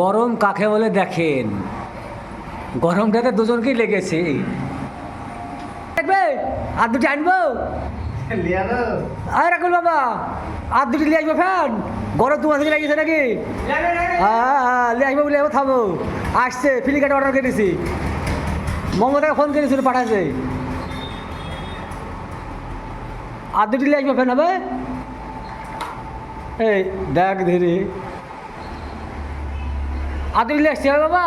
গরম কাকে বলে দেখেন? গরমটাতে দুজনকেই লেগেছে। দেখবে? আর দুটি আনব? আয় রাখুন বাবা আর দুটি নিয়ে আসব ফ্যান। গরম তোমার থেকে লেগেছে নাকি? হ্যাঁ হ্যাঁ নিয়ে আসব বলে থামো। আসছে ফ্লিপকার্টে অর্ডার করেছি মমতাকে ফোন করেছিল পাঠাচ্ছে আর দুটি নিয়ে আসব ফ্যান হবে? এই দেখ ধীরে। নিয়ে হবে বাবা।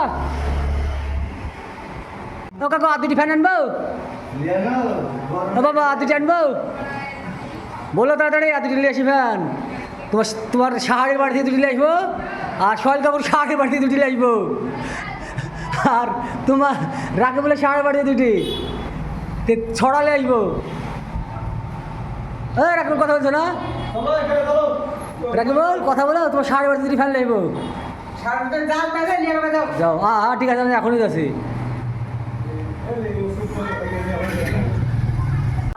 ও কাকু আর দুটি ফ্যান আনব? ও বাবা আর দুটি আনব? বলো তাড়াতাড়ি আর দুটি নিয়ে আসি ফ্যান। তোমার তোমার সাহারের বাড়ি থেকে দুটি নিয়ে আসব আর সোহেল কাকুর সাহারের বাড়ি থেকে দুটি নিয়ে আসব। আর তোমার রাকে বলে সাহারের বাড়ি থেকে দুটি। ছড়ালে আসব। এই রাকেবুল কথা বলছো না? রাকেবুল কথা বলো তোমার সাহারের বাড়ি থেকে দুটি ফ্যান আসব। যাও হ্যাঁ ঠিক আছে আমি এখনই যাচ্ছি।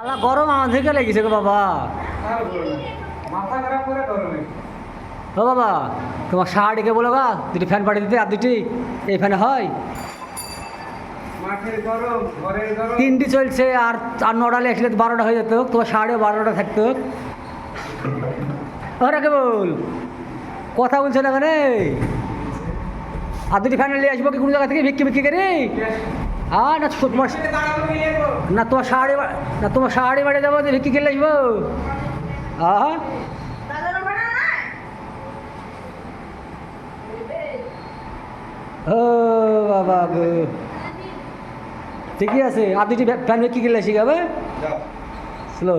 আল্লাহ গরম আমার থেকে লেগেছে গো বাবা। ও বাবা তোমার শাহাডিকে বলো গা দুটি ফ্যান পাঠিয়ে দিতে আর দুটি এই ফ্যানে হয়। তিনটি চলছে আর আর নটালে আসলে তো বারোটা হয়ে যেত তোমার সাড়ে বারোটা থাকতো ওরা কে বল? কথা বলছো না মানে? আর দুটি ফ্যান নিয়ে আসব কি কোনো জায়গা থেকে ভিক্ষি ভিক্ষি করে? হ্যাঁ না তোমার না তোমার শাড়ি না তোমার শাড়ি বাড়ি যাব ভিক্ষি খেলে আসব। হ্যাঁ ও বাবা গো। ঠিকই আছে। আর দুটি ফ্যান ভিক্ষি খেলে আসি যাবে স্লো